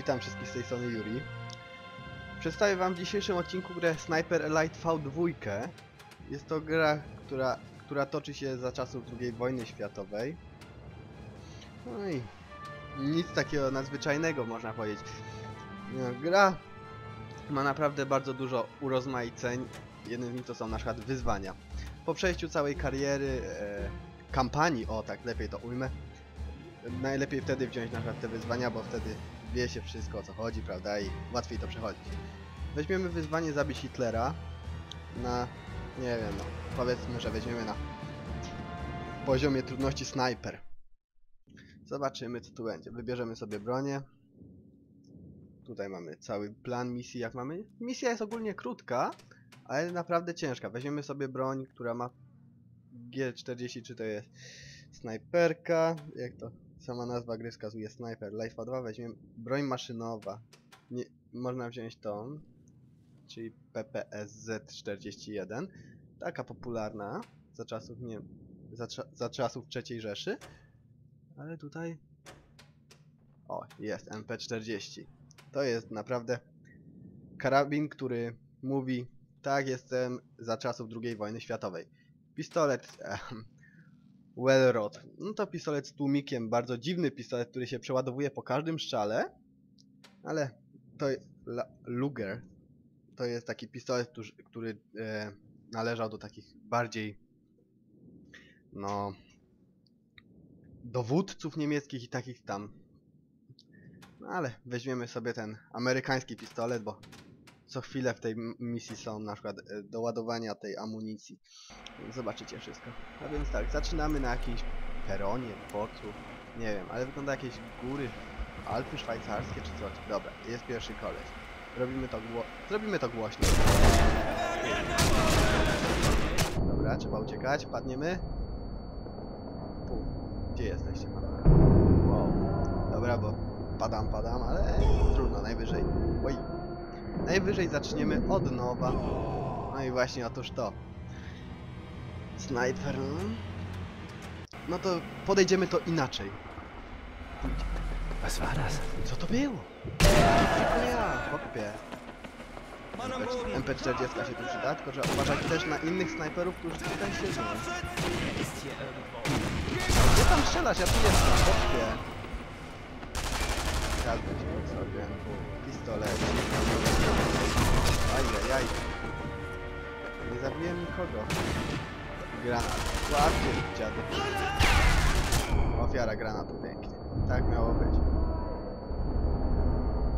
Witam wszystkich z tej strony Yuri. Przedstawię wam w dzisiejszym odcinku grę Sniper Elite V2. Jest to gra, która, która toczy się za czasów II wojny światowej. No i nic takiego nadzwyczajnego można powiedzieć. No, gra ma naprawdę bardzo dużo urozmaiceń. Jednym z nich to są na przykład wyzwania. Po przejściu całej kariery, e, kampanii, o tak lepiej to ujmę, najlepiej wtedy wziąć na przykład te wyzwania, bo wtedy wie się wszystko o co chodzi, prawda, i łatwiej to przechodzić. Weźmiemy wyzwanie zabić Hitlera na, nie wiem, no, powiedzmy, że weźmiemy na poziomie trudności snajper. Zobaczymy co tu będzie. Wybierzemy sobie bronię. Tutaj mamy cały plan misji, jak mamy. Misja jest ogólnie krótka, ale naprawdę ciężka. Weźmiemy sobie broń, która ma G43 to jest snajperka, jak to sama nazwa gry wskazuje, sniper. Life 2 weźmiemy broń maszynowa. Nie, można wziąć tą, czyli PPSZ-41. Taka popularna za czasów, nie za, za czasów III Rzeszy. Ale tutaj... O, jest MP40. To jest naprawdę karabin, który mówi tak, jestem za czasów II wojny światowej. Pistolet ehm, Wellrod. No to pistolet z tłumikiem, bardzo dziwny pistolet, który się przeładowuje po każdym strzale. Ale to Luger to jest taki pistolet, który, który e, należał do takich bardziej no dowódców niemieckich i takich tam. No ale weźmiemy sobie ten amerykański pistolet, bo co chwilę w tej misji są na przykład e, do ładowania tej amunicji. Zobaczycie wszystko. A więc tak, zaczynamy na jakimś peronie, dworcu, nie wiem, ale wygląda jakieś góry, Alpy szwajcarskie czy coś. Dobra, jest pierwszy koleś. Robimy to gło... Zrobimy to głośno. Dobra, trzeba uciekać, padniemy. Pu. Gdzie jesteście panowie? Wow. Dobra, bo padam, padam, ale trudno, najwyżej. Najwyżej zaczniemy od nowa. No i właśnie otóż to. Sniper. no. To podejdziemy to inaczej. Was war das? Co to było? Tylko ja, chłopie. MP40 się tu przyda, tylko że uważać też na innych snajperów, którzy tutaj siedzą. Gdzie tam strzelasz? Ja tu jestem, chłopie. Się sobie. Pistolet. Ajajaj. Nie zabiłem nikogo. Granat. Łapcie, dziady. Ofiara granatu, pięknie. Tak miało być.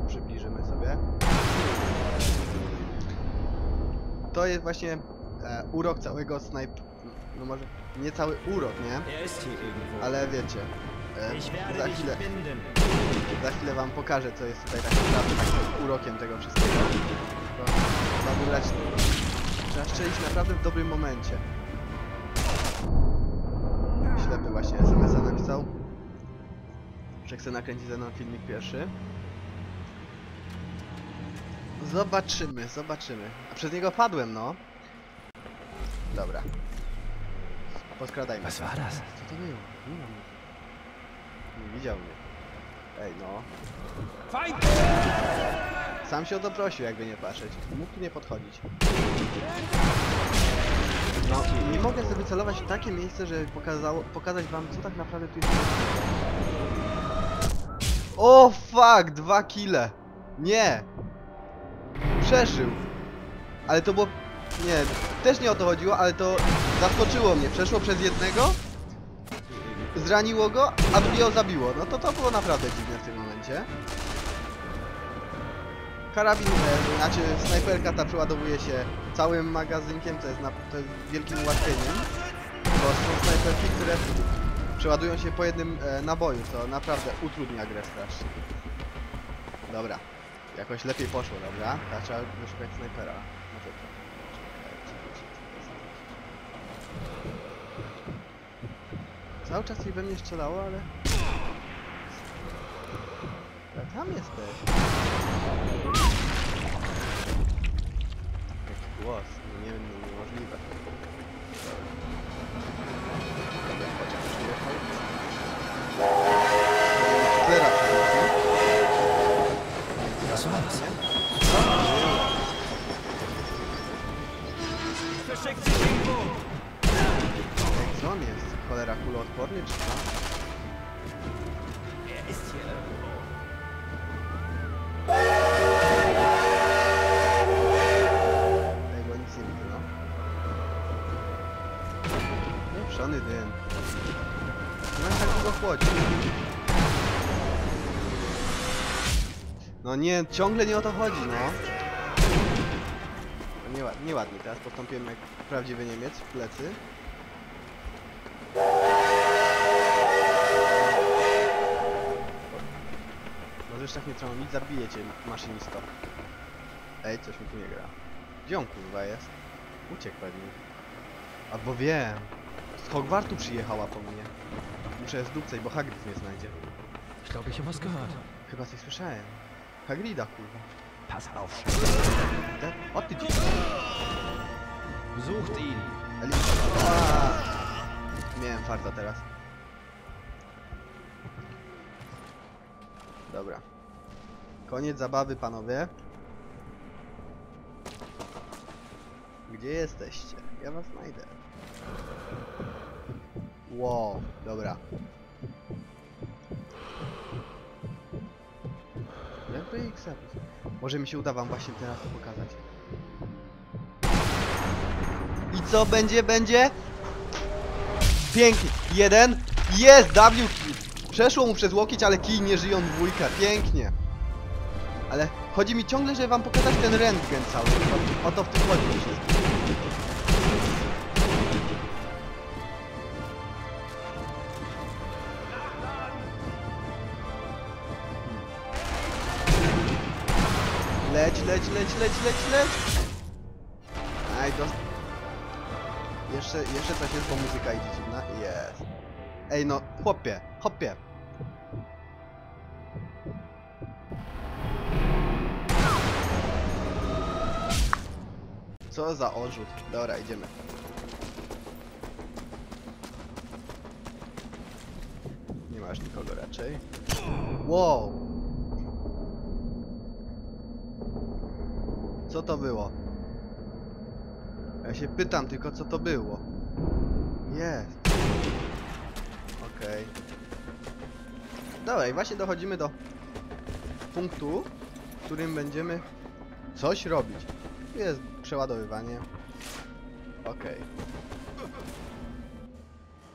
Przybliżymy sobie. To jest właśnie e, urok całego snajp... No może nie cały urok, nie? Ale wiecie. E, za chwilę, za chwilę wam pokażę, co jest tutaj tak naprawdę takim urokiem tego wszystkiego. To trzeba strzelić naprawdę w dobrym momencie. Ślepy właśnie SMS-a napisał. Że chce nakręcić ze mną filmik pierwszy. Zobaczymy, zobaczymy. A przez niego padłem, no. Dobra. Poskradajmy. Was war das? Co to było? Nie ma mnie. Nie widział mnie. Ej, no. Feind! Sam się o to prosił, jakby nie patrzeć. Mógł tu nie podchodzić. No, nie mogę sobie celować w takie miejsce, żeby pokazało, pokazać wam, co tak naprawdę tu jest. O, fuck! Dwa kile! Nie! Przeżył! Ale to było... Nie, też nie o to chodziło, ale to zaskoczyło mnie. Przeszło przez jednego, zraniło go, a drugiego zabiło. No to to było naprawdę dziwne w tym momencie. Karabin, e, znaczy snajperka ta przeładowuje się całym magazynkiem, to jest, na, to jest wielkim ułatwieniem. Bo są snajperki, które przeładują się po jednym e, naboju, co naprawdę utrudnia grę strasznie. Dobra, jakoś lepiej poszło, dobra? Teraz trzeba wyszukać snajpera. No to? Cały czas jej we mnie strzelało, ale... Tam jesteś. No nie, ciągle nie o to chodzi, no. no nieładnie, nieładnie, teraz postąpiłem jak prawdziwy Niemiec w plecy. Możesz tak nie trąbić, zabiję cię, maszynisto. Ej, coś mi tu nie gra. Gdzie on kurwa jest? Uciekł pewnie. Albo wiem. Z Hogwartu przyjechała po mnie. Muszę zdupcać, bo Hagrid mnie znajdzie. Glaube, habe was gehört. Chyba coś słyszałem. Hagrida kurwa. Pass auf. Te? O ty dzi... Sucht ihn. Miałem farta teraz. Dobra. Koniec zabawy, panowie. Gdzie jesteście? Ja was znajdę. Wow, dobra. Jakby ich? Może mi się uda wam właśnie teraz to pokazać. I co będzie, będzie? Pięknie. Jeden. Jest! W. Przeszło mu przez łokieć, ale kij nie żyją dwójka. Pięknie. Ale chodzi mi ciągle, żeby wam pokazać ten rentgen cały. O, to w tym chodzi mi Leć, leć, leć, leć. Aj. Jeszcze, jeszcze coś jest, bo muzyka idzie dziwna. Jest. Ej no, chłopie, hopie. Co za odrzut. Dobra, idziemy. Nie masz nikogo raczej. Wow! Co to było? Ja się pytam tylko co to było. Jest. Okej. I właśnie dochodzimy do punktu, w którym będziemy coś robić. Tu Jest przeładowywanie. Okej.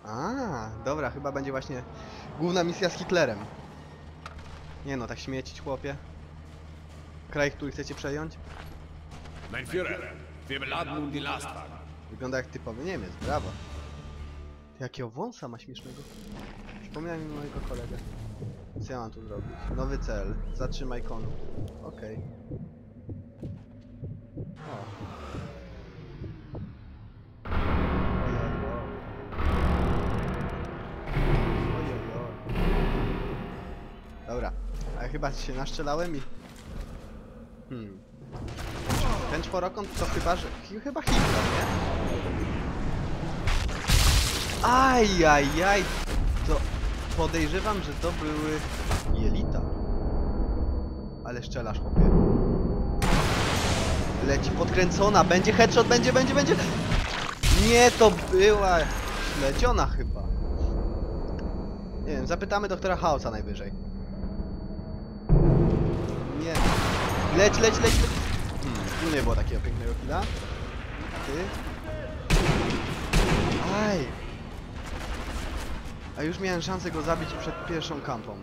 A, dobra, chyba będzie właśnie główna misja z Hitlerem. Nie no, tak śmiecić chłopie. Kraj, który chcecie przejąć? Mein Führer, wir beladen die Lastwagen. Wygląda jak typowy Niemiec, brawo. Jakiego wąsa ma śmiesznego. Przypomina mi mojego kolegę. Co ja mam tu zrobić? Nowy cel. Zatrzymaj konu. Okej. O. Ojojoj. Dobra. A ja chyba się naszczelałem i... Hmm. Ten czworokąt to chyba, że... Chyba Hitler, nie? Aj, aj, aj. To podejrzewam, że to były jelita. Ale szczelasz, chłopie. Leci podkręcona, będzie headshot, będzie, będzie, będzie. Nie, to była śledziona chyba. Nie wiem, zapytamy doktora Hausa najwyżej. Nie. Leć, leć, leć, leć. Tu nie było takiego pięknego killa. Ty? Aj! A już miałem szansę go zabić przed pierwszą kampą.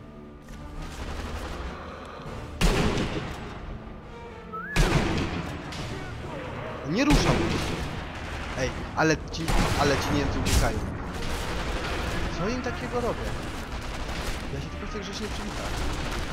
Nie ruszał! Ej, ale ci, ale ci Niemcy uciekają. Co im takiego robię? Ja się tylko chcę grzecznie przywitać.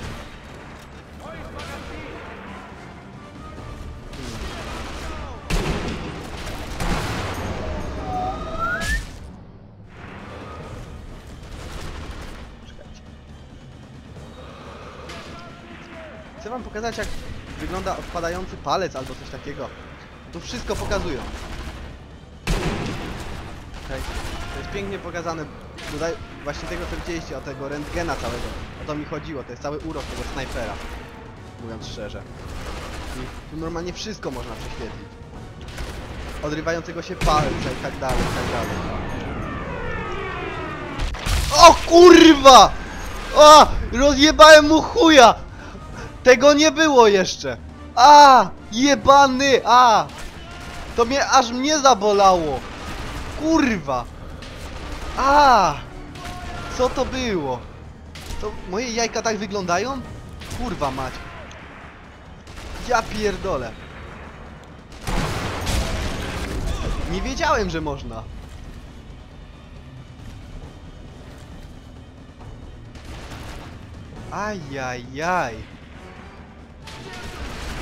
Pokazać jak wygląda odpadający palec albo coś takiego. Tu wszystko pokazują. Okej. To jest pięknie pokazane. Tutaj właśnie tego co widzieliście, o tego rentgena całego. O to mi chodziło, to jest cały urok tego snajpera. mówiąc szczerze. I tu normalnie wszystko można prześwietlić. Odrywającego się palca i tak dalej, i tak dalej. O kurwa! O! Rozjebałem mu chuja! Tego nie było jeszcze! A! Jebany! A! To mnie aż mnie zabolało! Kurwa! A! Co to było? To moje jajka tak wyglądają? Kurwa mać. Ja pierdolę. Nie wiedziałem, że można. Ajajaj.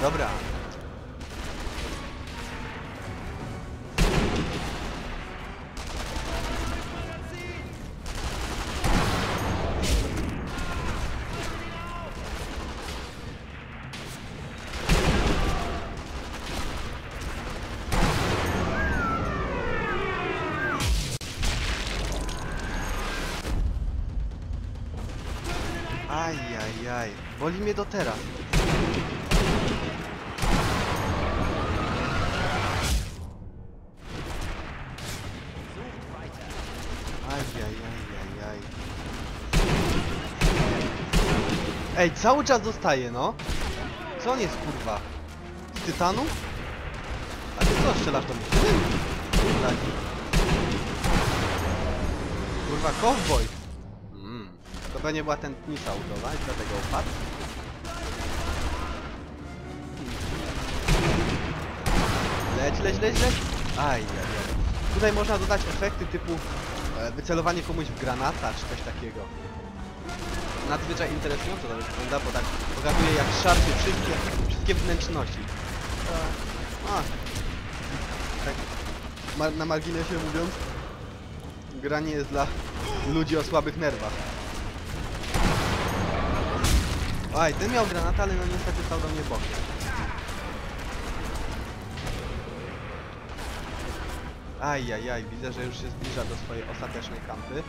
Dobra. Ajajaj. Boli mnie do teraz. Ej, cały czas dostaje, no. Co on jest, kurwa? Z tytanu? A ty co strzelasz do mnie? Kurwa. Cowboy. Mm. To pewnie była tętnica udowa i dlatego upadł. Leć, leć, leć, leć. Aj, aj, aj. Tutaj można dodać efekty typu e, wycelowanie komuś w granata czy coś takiego. Nadzwyczaj interesująco to wygląda, bo tak pokazuje jak szarpie wszystkie, wszystkie wnętrzności. E, A, tak mar na marginesie mówiąc, gra nie jest dla ludzi o słabych nerwach. Oj, ten miał granat, ale no niestety stał do mnie bokiem. Ajajaj, widzę, że już się zbliża do swojej ostatecznej kampy.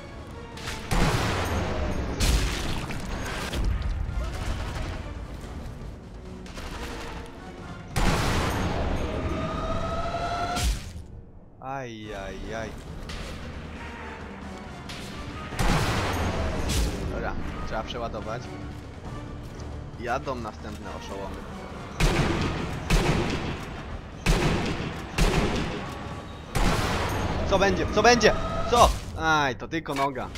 Ajajaj. Dobra, trzeba przeładować. Jadą następne oszołomy. Co będzie? Co będzie? Co? Aj, to tylko noga.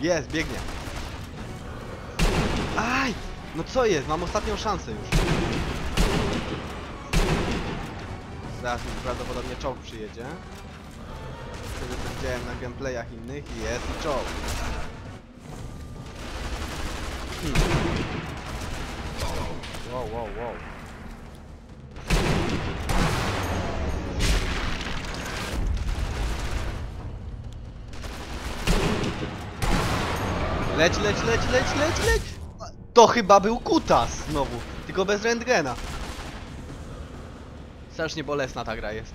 Jest, biegnie. Aj! No co jest? Mam ostatnią szansę już. Zaraz mi prawdopodobnie czołg przyjedzie. Z tego co widziałem na gameplayach innych jest i czołg. Hmm. Wow, wow, wow. Leć, leć, leć, leć, leć, leć! To chyba był kutas znowu, tylko bez rentgena. Strasznie bolesna ta gra jest.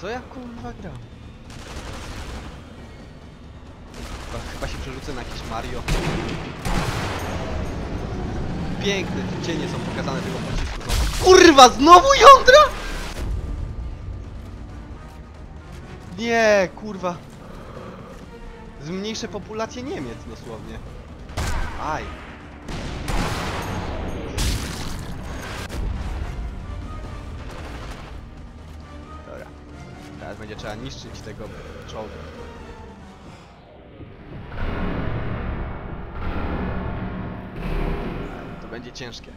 Co ja kurwa gram? Chyba, chyba się przerzucę na jakieś Mario. Piękne cienie są pokazane tego pocisku. znowu. Kurwa, znowu jądra? Nie, kurwa. Zmniejszę populację Niemiec dosłownie. Aj. Będzie trzeba niszczyć tego czołgu. To będzie ciężkie.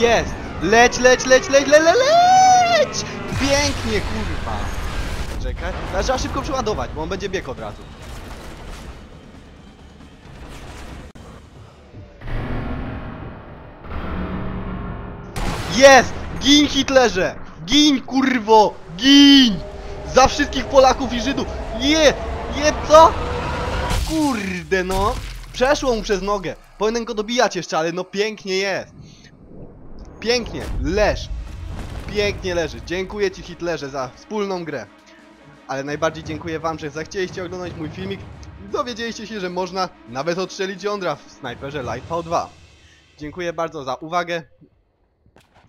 Jest! Leć, leć, leć, leć, le, le, leć! Pięknie, kurwa! Czekaj, ale trzeba szybko przeładować, bo on będzie bieg od razu. Jest! Gin Hitlerze! Gin, kurwo! Gin! Za wszystkich Polaków i Żydów! Je! Je co? Kurde no! Przeszło mu przez nogę! Powinien go dobijać jeszcze, ale no pięknie jest! Pięknie! Leż! Pięknie leży. Dziękuję Ci Hitlerze za wspólną grę. Ale najbardziej dziękuję Wam, że zechcieliście oglądać mój filmik dowiedzieliście się, że można nawet odstrzelić jądra w snajperze Light V2. Dziękuję bardzo za uwagę.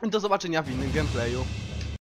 Do zobaczenia w innym gameplayu.